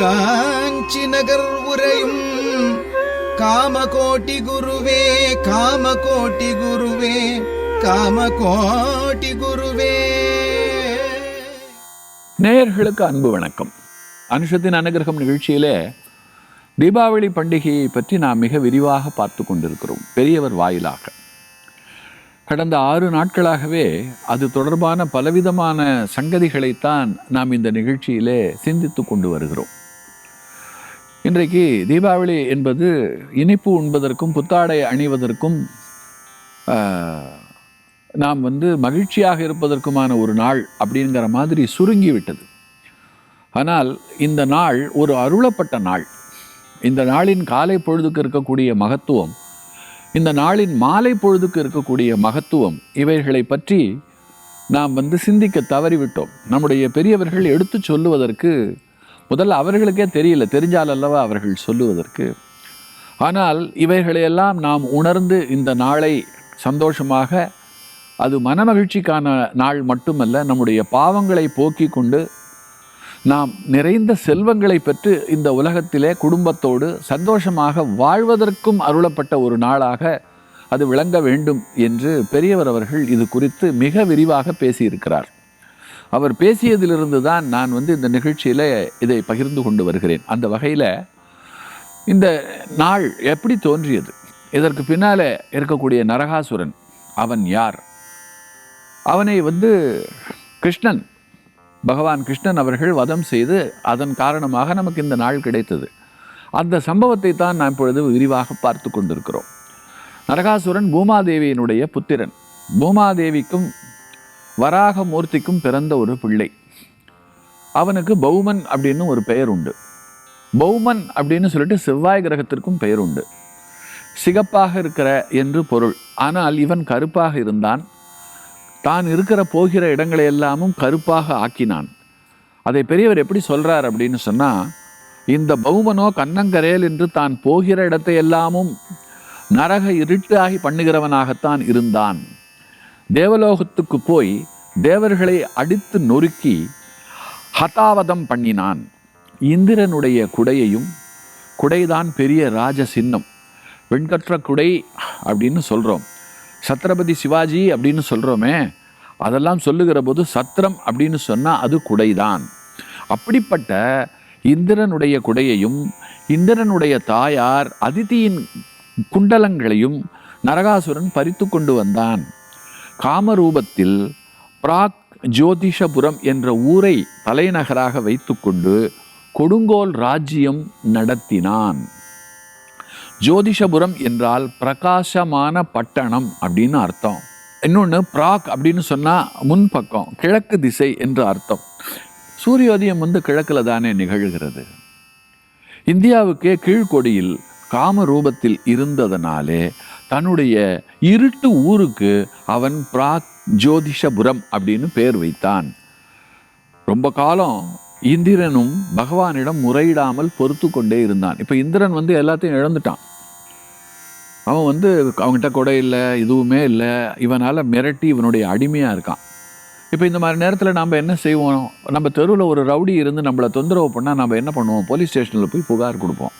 காஞ்சி நகர் உரையும் காமகோட்டி குருவே காமகோட்டி குருவே காமகோட்டி குருவே. நேயர்களுக்கு அன்பு வணக்கம். அனுஷத்தின் அனுகிரகம் நிகழ்ச்சியிலே தீபாவளி பண்டிகையை பற்றி நாம் மிக விரிவாக பார்த்து கொண்டிருக்கிறோம். பெரியவர் வாயிலாக. கடந்த ஆறு நாட்களாகவே அது தொடர்பான பலவிதமான சங்கதிகளைத்தான் நாம் இந்த நிகழ்ச்சியிலே சிந்தித்து கொண்டு வருகிறோம். இன்றைக்கு தீபாவளி என்பது இனிப்பு உண்பதற்கும் புத்தாடை அணிவதற்கும் நாம் வந்து மகிழ்ச்சியாக இருப்பதற்குமான ஒரு நாள் அப்படிங்கிற மாதிரி சுருங்கிவிட்டது. ஆனால் இந்த நாள் ஒரு அருளப்பட்ட நாள். இந்த நாளின் காலை பொழுதுக்கு இருக்கக்கூடிய மகத்துவம் இந்த நாளின் மாலை பொழுதுக்கு இருக்கக்கூடிய மகத்துவம் இவைகளை பற்றி நாம் வந்து சிந்திக்க தவறிவிட்டோம். நம்முடைய பெரியவர்கள் எடுத்து சொல்லுவதற்கு முதல்ல அவர்களுக்கே தெரியல தெரிஞ்சால் அல்லவா அவர்கள் சொல்லுவதற்கு. ஆனால் இவைகளையெல்லாம் நாம் உணர்ந்து இந்த நாளை சந்தோஷமாக அது மனமகிழ்ச்சிக்கான நாள் மட்டுமல்ல நம்முடைய பாவங்களை போக்கிக் கொண்டு நாம் நிறைந்த செல்வங்களை பெற்று இந்த உலகத்திலே குடும்பத்தோடு சந்தோஷமாக வாழ்வதற்கும் அருளப்பட்ட ஒரு நாளாக அது விளங்க வேண்டும் என்று பெரியவர் அவர்கள் இது குறித்து மிக விரிவாக பேசியிருக்கிறார். அவர் பேசியதிலிருந்து தான் நான் வந்து இந்த நிகழ்ச்சியில் இதை பகிர்ந்து கொண்டு வருகிறேன். அந்த வகையில் இந்த நாள் எப்படி தோன்றியது? இதற்கு பின்னால் இருக்கக்கூடிய நரகாசுரன் அவன் யார்? அவனை வந்து கிருஷ்ணன் பகவான் கிருஷ்ணன் அவர்கள் வதம் செய்து அதன் காரணமாக நமக்கு இந்த நாள் கிடைத்தது. அந்த சம்பவத்தை தான் நாம் இப்பொழுது விரிவாக பார்த்து கொண்டிருக்கிறோம். நரகாசுரன் பூமாதேவியினுடைய புத்திரன். பூமாதேவிக்கும் வராகமூர்த்திக்கும் பிறந்த ஒரு பிள்ளை. அவனுக்கு பௌமன் அப்படின்னு ஒரு பெயர் உண்டு பௌமன் அப்படின்னு சொல்லிட்டு செவ்வாய் கிரகத்திற்கும் பெயர் உண்டு சிகப்பாக இருக்கிற என்று பொருள். ஆனால் இவன் கருப்பாக இருந்தான். தான் இருக்கிற போகிற இடங்களை எல்லாமும் கருப்பாக ஆக்கினான். அதை பெரியவர் எப்படி சொல்கிறார் அப்படின்னு சொன்னால் இந்த பௌமனோ கண்ணங்கரேல் என்று தான் போகிற இடத்தை எல்லாமும் நரக இருட்டாகி பண்ணுகிறவனாகத்தான் இருந்தான். தேவலோகத்துக்கு போய் தேவர்களை அடித்து நொறுக்கி ஹதாவதம் பண்ணினான். இந்திரனுடைய குடையையும் குடைதான் பெரிய ராஜ சின்னம். வெண்கற்ற குடை அப்படின்னு சொல்கிறோம் சத்ரபதி சிவாஜி அப்படின்னு சொல்கிறோமே அதெல்லாம் சொல்லுகிற போது சத்திரம் அப்படின்னு சொன்னால் அது குடைதான். அப்படிப்பட்ட இந்திரனுடைய குடையையும் இந்திரனுடைய தாயார் அதிதியின் குண்டலங்களையும் நரகாசுரன் பறித்து கொண்டு வந்தான். காமரூபத்தில் பிராக் ஜோதிஷபுரம் என்ற ஊரை தலைநகராக வைத்துக்கொண்டு கொடுங்கோல் ராஜ்யம் நடத்தினான். ஜோதிஷபுரம் என்றால் பிரகாசமான பட்டணம் அப்படின்னு அர்த்தம். இன்னொன்று பிராக் அப்படின்னு சொன்னால் முன்பக்கம் கிழக்கு திசை என்று அர்த்தம். சூரியோதயம் வந்து கிழக்கில் தானே நிகழ்கிறது. இந்தியாவுக்கே கீழ்கொடியில் காமரூபத்தில் இருந்ததனாலே தன்னுடைய இருட்டு ஊருக்கு அவன் பிராக் ஜோதிஷபுரம் அப்படின்னு பேர் வைத்தான். ரொம்ப காலம் இந்திரனும் பகவானிடம் முறையிடாமல் பொறுத்து கொண்டே இருந்தான். இப்போ இந்திரன் வந்து எல்லாத்தையும் இழந்துட்டான். அவன் வந்து அவங்ககிட்ட கொடை இல்லை இதுவுமே இல்லை. இவனால் மிரட்டி இவனுடைய அடிமையாக இருக்கான். இப்போ இந்த மாதிரி நேரத்தில் நம்ம என்ன செய்வோம்? நம்ம தெருவில் ஒரு ரவுடி இருந்து நம்மளை தொந்தரவு பண்ணால் நம்ம என்ன பண்ணுவோம்? போலீஸ் ஸ்டேஷனில் போய் புகார் கொடுப்போம்.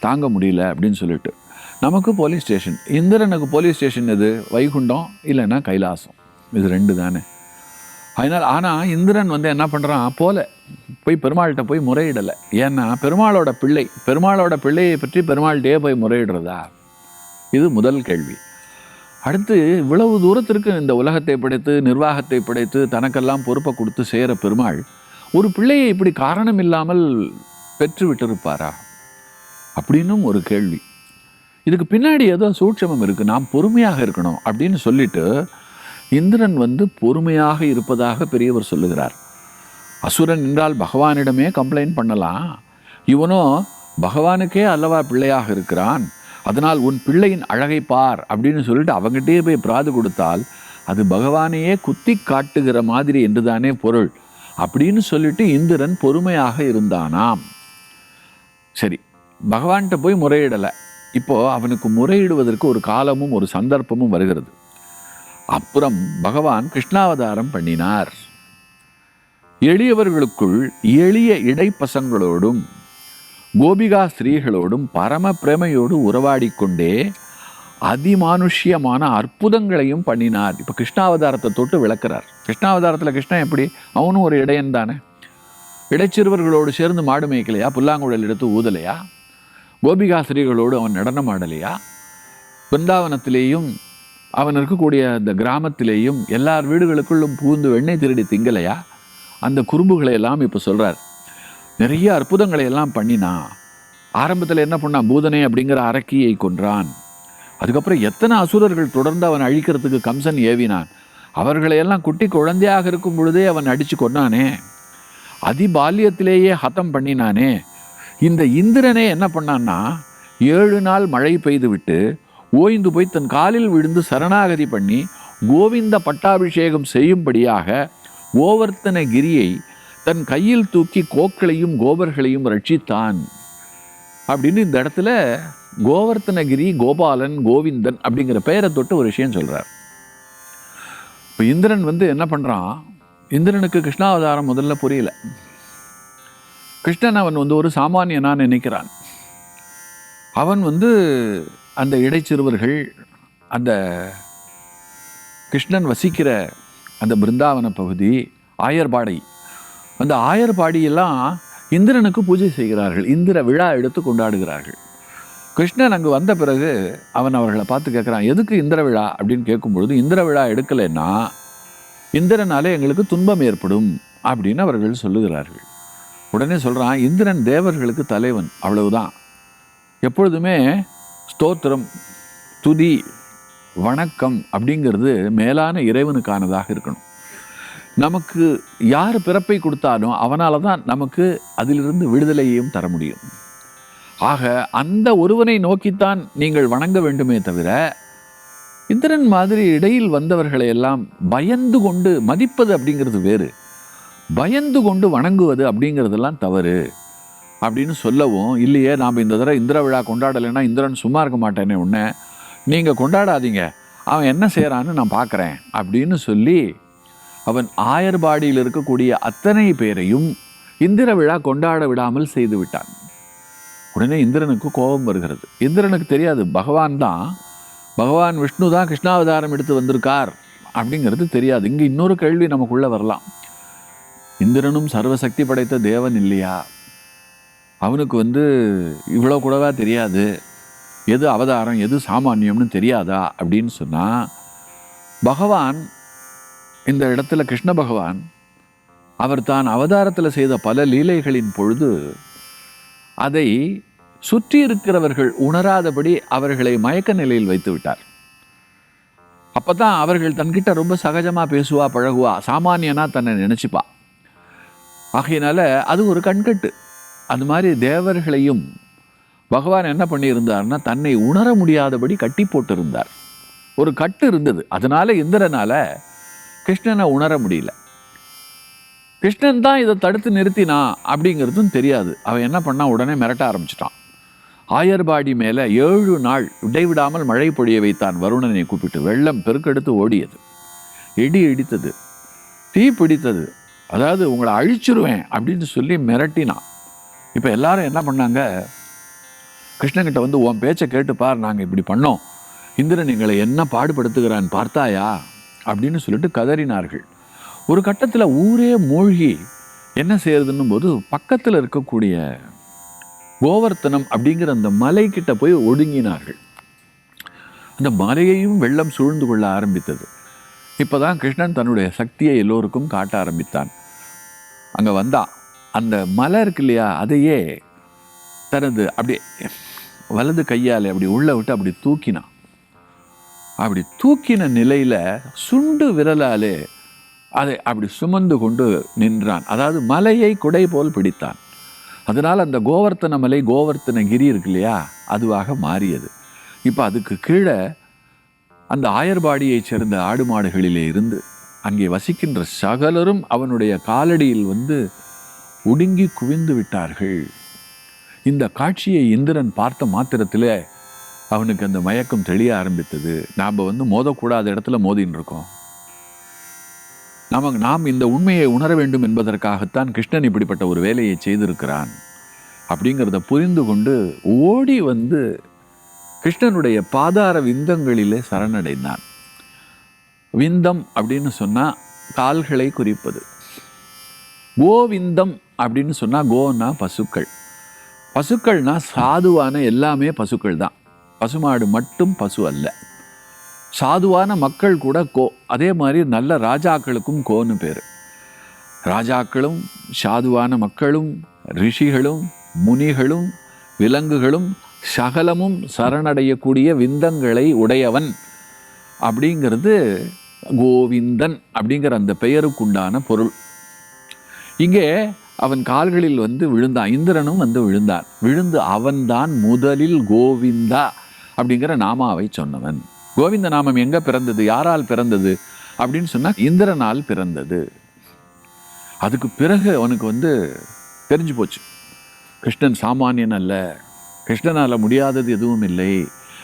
தாங்க முடியல அப்படின்னு சொல்லிட்டு. நமக்கு போலீஸ் ஸ்டேஷன். இந்திரனுக்கு போலீஸ் ஸ்டேஷன் எது? வைகுண்டம் இல்லைன்னா கைலாசம். இது ரெண்டு தானே. அதனால் ஆனால் இந்திரன் வந்து என்ன பண்ணுறான் போல. போய் பெருமாள்கிட்ட போய் முறையிடலை. ஏன்னா பெருமாளோட பிள்ளை பெருமாளோட பிள்ளையை பற்றி பெருமாள்கிட்டயே போய் முறையிடுறதா? இது முதல் கேள்வி. அடுத்து இவ்வளவு தூரத்திற்கு இந்த உலகத்தை படைத்து நிர்வாகத்தை படைத்து தனக்கெல்லாம் பொறுப்பை கொடுத்து செய்கிற பெருமாள் ஒரு பிள்ளையை இப்படி காரணம் இல்லாமல் பெற்று விட்டிருப்பாரா அப்படின்னும் ஒரு கேள்வி. இதுக்கு பின்னாடி ஏதோ சூட்சமம் இருக்குது நாம் பொறுமையாக இருக்கணும் அப்படின்னு சொல்லிட்டு இந்திரன் வந்து பொறுமையாக இருப்பதாக பெரியவர் சொல்லுகிறார். அசுரன் என்றால் பகவானிடமே கம்ப்ளைண்ட் பண்ணலாம். இவனோ பகவானுக்கே அல்லவா பிள்ளையாக இருக்கிறான்? அதனால் உன் பிள்ளையின் அழகை பார் அப்படின்னு சொல்லிட்டு அவங்ககிட்டயே போய் பிராது கொடுத்தால் அது பகவானையே குத்தி காட்டுகிற மாதிரி என்றுதானே பொருள். அப்படின்னு சொல்லிட்டு இந்திரன் பொறுமையாக இருந்தானாம். சரி பகவான்கிட்ட போய் முறையிடலை. இப்போ அவனுக்கு முறையிடுவதற்கு ஒரு காலமும் ஒரு சந்தர்ப்பமும் வருகிறது. அப்புறம் பகவான் கிருஷ்ணாவதாரம் பண்ணினார். எளியவர்களுக்குள் எளிய இடைப்பசங்களோடும் கோபிகா ஸ்திரீகளோடும் பரம பிரமையோடு உறவாடிக்கொண்டே அதிமானுஷ்யமான அற்புதங்களையும் பண்ணினார். இப்போ கிருஷ்ணாவதாரத்தை தொட்டு விளக்குறார். கிருஷ்ணாவதாரத்தில் கிருஷ்ணன் எப்படி? அவனும் ஒரு இடையன் தானே. இடைச்சிறுவர்களோடு சேர்ந்து மாடு மேய்க்கலையா? புல்லாங்குழல் எடுத்து ஊதலையா? கோபிகாசிரிகளோடு அவன் நடனம் ஆடலையா? பிருந்தாவனத்திலேயும் அவன் இருக்கக்கூடிய அந்த கிராமத்திலேயும் எல்லார் வீடுகளுக்குள்ளும் பூந்து வெண்ணெய் திருடி திங்கலையா? அந்த குறும்புகளை எல்லாம் இப்போ சொல்கிறார் நிறைய அற்புதங்களை எல்லாம் பண்ணினான் ஆரம்பத்தில் என்ன பண்ணான்? பூதனை அப்படிங்கிற அரக்கியை கொன்றான். அதுக்கப்புறம் எத்தனை அசுரர்கள் தொடர்ந்து அவன் அழிக்கிறதுக்கு கம்சன் ஏவினான்? அவர்களையெல்லாம் குட்டி குழந்தையாக இருக்கும் பொழுதே அவன் அடித்து கொன்னானே? அதிபால்யத்திலேயே ஹதம் பண்ணினானே? இந்த இந்திரனே என்ன பண்ணான்னா ஏழு நாள் மழை பெய்து விட்டு ஓய்ந்து போய் தன் காலில் விழுந்து சரணாகதி பண்ணி கோவிந்த பட்டாபிஷேகம் செய்யும்படியாக கோவர்த்தனகிரியை தன் கையில் தூக்கி கோக்களையும் கோபர்களையும் ரட்சித்தான். அப்படின்னு இந்த இடத்துல கோவர்த்தனகிரி கோபாலன் கோவிந்தன் அப்படிங்கிற பெயரை தொட்டு ஒரு விஷயம் சொல்கிறார் இப்போ இந்திரன் வந்து என்ன பண்ணுறான் இந்திரனுக்கு கிருஷ்ணாவதாரம் முதல்ல புரியல. கிருஷ்ணன் அவன் வந்து ஒரு சாமானியனா நினைக்கிறான். அவன் வந்து அந்த இடைச்சிறுவர்கள் அந்த கிருஷ்ணன் வசிக்கிற அந்த பிருந்தாவன பகுதி ஆயர்பாடை. அந்த ஆயர்பாடியெல்லாம் இந்திரனுக்கு பூஜை செய்கிறார்கள் இந்திர விழா எடுத்து கொண்டாடுகிறார்கள். கிருஷ்ணன் அங்கு வந்த பிறகு அவன் அவர்களை பார்த்து கேட்குறான் எதுக்கு இந்திர விழா? அப்படின்னு கேட்கும்பொழுது இந்திர விழா எடுக்கலைன்னா இந்திரனாலே எங்களுக்கு துன்பம் ஏற்படும் அப்படின்னு அவர்கள் சொல்லுகிறார்கள். உடனே சொல்கிறான் இந்திரன் தேவர்களுக்கு தலைவன் அவ்வளவுதான். எப்பொழுதுமே ஸ்தோத்திரம் துதி வணக்கம் அப்படிங்கிறது மேலான இறைவனுக்கானதாக இருக்கணும். நமக்கு யார் பிறப்பை கொடுத்தாலும் அவனால் தான் நமக்கு அதிலிருந்து விடுதலையையும் தர முடியும். ஆக அந்த ஒருவனை நோக்கித்தான் நீங்கள் வணங்க வேண்டுமே தவிர இந்திரன் மாதிரி இடையில் வந்தவர்களை எல்லாம் பயந்து கொண்டு மதிப்பது அப்படிங்கிறது வேறு. பயந்து கொண்டு வணங்குவது அப்படிங்கிறதெல்லாம் தவறு அப்படின்னு சொல்லவும் இல்லையே நாம் இந்த தடவை இந்திர விழா கொண்டாடலைன்னா இந்திரன் சும்மா இருக்க மாட்டேனே உன்ன. நீங்கள் கொண்டாடாதீங்க. அவன் என்ன செய்கிறான்னு நான் பார்க்குறேன் அப்படின்னு சொல்லி அவன் ஆயர்பாடியில் இருக்கக்கூடிய அத்தனை பேரையும் இந்திர விழா கொண்டாட விடாமல் செய்து விட்டான். உடனே இந்திரனுக்கு கோபம் வருகிறது. இந்திரனுக்கு தெரியாது பகவான் தான். பகவான் விஷ்ணு தான் கிருஷ்ணாவதாரம் எடுத்து வந்திருக்கார் அப்படிங்கிறது தெரியாது. இங்கே இன்னொரு கேள்வி நமக்குள்ளே வரலாம். இந்திரனும் சர்வசக்தி படைத்த தேவன் இல்லையா? அவனுக்கு வந்து இவ்வளோ கூடவா தெரியாது. எது அவதாரம் எது சாமானியம்னு தெரியாதா? அப்படின்னு சொன்னால் பகவான் இந்த இடத்துல கிருஷ்ண பகவான் அவர் தான் அவதாரத்தில் செய்த பல லீலைகளின் பொழுது அதை சுற்றி இருக்கிறவர்கள் உணராதபடி அவர்களை மயக்க நிலையில் வைத்து விட்டார். அப்போ தான் அவர்கள் தன்கிட்ட ரொம்ப சகஜமாக பேசுவா பழகுவா சாமானியனா தன்னை நினச்சிப்பா. ஆகையினால அது ஒரு கண்கட்டு. அது மாதிரி தேவர்களையும் பகவான் என்ன பண்ணியிருந்தார்னா தன்னை உணர முடியாதபடி கட்டி போட்டிருந்தார். ஒரு கட்டு இருந்தது. அதனால இந்திரனால கிருஷ்ணனை உணர முடியல. கிருஷ்ணன் தான் இதை தடுத்து நிறுத்தினா அப்படிங்கிறதும் தெரியாது. அவன் என்ன பண்ணால் உடனே மிரட்ட ஆரம்பிச்சிட்டான். ஆயர்பாடி மேலே ஏழு நாள் இடைவிடாமல் மழை பொழிய வைத்தான் வருணனை கூப்பிட்டு வெள்ளம் பெருக்கெடுத்து ஓடியது. இடி இடித்தது. தீ பிடித்தது. அதாவது உங்களை அழிச்சிருவேன் அப்படின்னு சொல்லி மிரட்டினான் இப்போ எல்லாரும் என்ன பண்ணாங்க? கிருஷ்ணன்கிட்ட வந்து உன் பேச்சை கேட்டு பார் நாங்கள் இப்படி பண்ணோம். இந்திரன் எங்களை என்ன பாடுபடுத்துகிறான் பார்த்தாயா? அப்படின்னு சொல்லிட்டு கதறினார்கள். ஒரு கட்டத்தில் ஊரே மூழ்கி என்ன செய்யறதுன்னும் போது பக்கத்தில் இருக்கக்கூடிய கோவர்த்தனம் அப்படிங்கிற அந்த மலை கிட்ட போய் ஒடுங்கினார்கள். அந்த மலையையும் வெள்ளம் சூழ்ந்து கொள்ள ஆரம்பித்தது. இப்போதான் கிருஷ்ணன் தன்னுடைய சக்தியை எல்லோருக்கும் காட்ட ஆரம்பித்தான். அங்கே வந்தான் அந்த மலை இருக்கு இல்லையா அதையே தனது அப்படியே வலது கையால் அப்படி உள்ளே விட்டு அப்படி தூக்கினான். அப்படி தூக்கின நிலையில் சுண்டு விரலாலே அதை அப்படி சுமந்து கொண்டு நின்றான். அதாவது மலையை குடை போல் பிடித்தான். அதனால் அந்த கோவர்த்தன மலை கோவர்த்தன கிரி இருக்கு இல்லையா அதுவாக மாறியது. இப்போ அதுக்கு கீழே அந்த ஆயர்பாடியைச் சேர்ந்த ஆடு மாடுகளிலே இருந்து அங்கே வசிக்கின்ற சகலரும் அவனுடைய காலடியில் வந்து ஒடுங்கி குவிந்து விட்டார்கள். இந்த காட்சியை இந்திரன் பார்த்த மாத்திரத்திலே அவனுக்கு அந்த மயக்கம் தெளிய ஆரம்பித்தது. நாம் வந்து மோதக்கூடாத இடத்துல மோதின்னு இருக்கோம். நமக்கு நாம் இந்த உண்மையை உணர வேண்டும் என்பதற்காகத்தான் கிருஷ்ணன் இப்படிப்பட்ட ஒரு வேலையை செய்திருக்கிறான். அப்படிங்கிறத புரிந்து கொண்டு ஓடி வந்து கிருஷ்ணனுடைய பாதார விந்தங்களிலே சரணடைந்தான். விந்தம் அப்படின்னு சொன்னால் கால்களை குறிப்பது. கோவிந்தம் அப்படின்னு சொன்னால் கோன்னா பசுக்கள். பசுக்கள்னா சாதுவான எல்லாமே பசுக்கள் தான். பசுமாடு மட்டும் பசு அல்ல. சாதுவான மக்கள் கூட கோ அதே மாதிரி நல்ல ராஜாக்களுக்கும் கோன்னு பேர். ராஜாக்களும் சாதுவான மக்களும் ரிஷிகளும் முனிகளும் விலங்குகளும் சகலமும் சரணடையக்கூடிய விந்தங்களை உடையவன் அப்படிங்கிறது கோவிந்தன் அப்படிங்கிற அந்த பெயருக்குண்டான பொருள். இங்கே அவன் கால்களில் வந்து விழுந்தான் இந்திரனும் வந்து விழுந்தான். விழுந்து அவன்தான் முதலில் கோவிந்தா அப்படிங்கிற நாமாவை சொன்னவன். கோவிந்த நாமம் எங்கே பிறந்தது யாரால் பிறந்தது அப்படின்னு சொன்னால் இந்திரனால் பிறந்தது. அதுக்கு பிறகு அவனுக்கு வந்து தெரிஞ்சு போச்சு. கிருஷ்ணன் சாமானியன் அல்ல. கிருஷ்ணனால் முடியாதது எதுவும் இல்லை.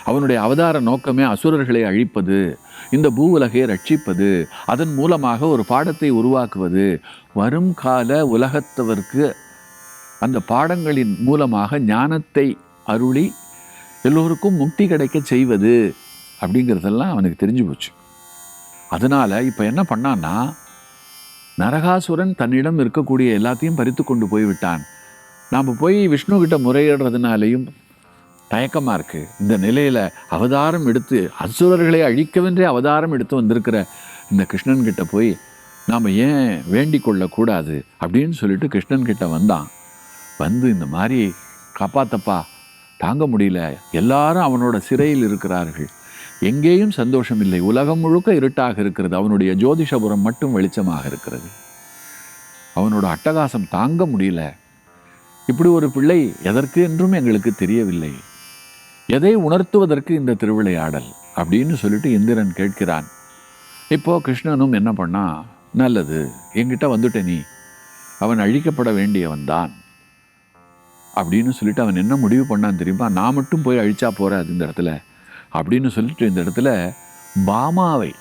அவனுடைய அவதார நோக்கமே அசுரர்களை அழிப்பது இந்த பூவுலகை ரட்சிப்பது அதன் மூலமாக ஒரு பாடத்தை உருவாக்குவது. வரும் கால உலகத்தவர்க்கு அந்த பாடங்களின் மூலமாக ஞானத்தை அருளி எல்லோருக்கும் முக்தி கிடைக்க செய்வது அப்படிங்கிறதெல்லாம் அவனுக்கு தெரிஞ்சு போச்சு. அதனால் இப்போ என்ன பண்ணான்னா நரகாசுரன் தன்னிடம் இருக்கக்கூடிய எல்லாத்தையும் பறித்து கொண்டு போய்விட்டான். நாம் போய் விஷ்ணு கிட்ட முறையிடுறதுனாலையும் தயக்கமாக இருக்கு. இந்த நிலையில் அவதாரம் எடுத்து அசுரர்களை அழிக்கவென்றே அவதாரம் எடுத்து வந்திருக்கிற இந்த கிருஷ்ணன் கிட்ட போய் நாம் ஏன் வேண்டிக் கொள்ளக்கூடாது அப்படின்னு சொல்லிட்டு கிருஷ்ணன் கிட்ட வந்தான். வந்து இந்த மாதிரி காப்பாத்தப்பா தாங்க முடியல. எல்லாரும் அவனோட சிறையில் இருக்கிறார்கள். எங்கேயும் சந்தோஷம் இல்லை. உலகம் முழுக்க இருட்டாக இருக்கிறது. அவனுடைய ஜோதிஷபுரம் மட்டும் வெளிச்சமாக இருக்கிறது. அவனோட அட்டகாசம் தாங்க முடியல. இப்படி ஒரு பிள்ளை எதற்கு என்றும் எங்களுக்கு தெரியவில்லை. எதை உணர்த்துவதற்கு இந்த திருவிளையாடல் அப்படின்னு சொல்லிட்டு இந்திரன் கேட்கிறான். இப்போ கிருஷ்ணனும் என்ன பண்ணா நல்லது என்கிட்ட வந்துட்ட நீ அவன் அழிக்கப்பட வேண்டியவன் தான் அப்படின்னு சொல்லிட்டு அவன் என்ன முடிவு பண்ணான் தெரியுமா? நான் மட்டும் போய் அழிச்சா போறாது இந்த இடத்துல அப்படின்னு சொல்லிட்டு இந்த இடத்துல பாமாவை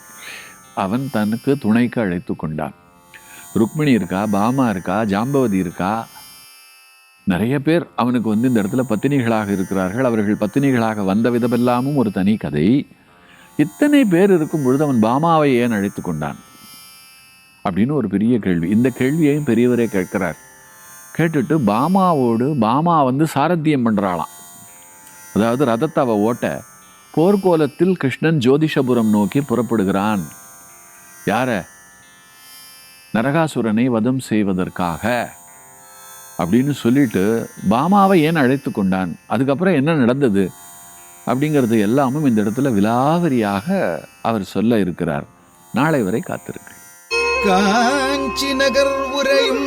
அவன் தனக்கு துணைக்கு அழைத்து கொண்டான். ருக்மிணி இருக்கா பாமா இருக்கா ஜாம்பவதி இருக்கா நிறைய பேர் அவனுக்கு வந்து இந்த இடத்துல பத்தினிகளாக இருக்கிறார்கள். அவர்கள் பத்தினிகளாக வந்த விதமெல்லாமும் ஒரு தனி கதை. இத்தனை பேர் இருக்கும் பொழுது அவன் பாமாவை ஏன் அழைத்து கொண்டான்? அப்படின்னு ஒரு பெரிய கேள்வி. இந்த கேள்வியையும் பெரியவரே கேட்கிறார். கேட்டுட்டு பாமாவோடு பாமா வந்து சாரத்தியம் பண்றாளாம். அதாவது ரதத்தை அவள் ஓட்ட போர்க்கோலத்தில் கிருஷ்ணன் ஜோதிஷபுரம் நோக்கி புறப்படுகிறான். யார? நரகாசுரனை வதம் செய்வதற்காக. அப்படின்னு சொல்லிட்டு பாமாவை ஏன் அழைத்து கொண்டான்? அதுக்கப்புறம் என்ன நடந்தது? அப்படிங்கிறது எல்லாமும் இந்த இடத்துல விலாவரியாக அவர் சொல்ல இருக்கிறார். நாளை வரை காத்திருக்கு காஞ்சி நகர் உரையும்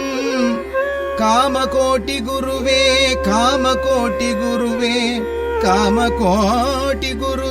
காமகோட்டி குருவே காமகோட்டி குருவே காமகோட்டி குரு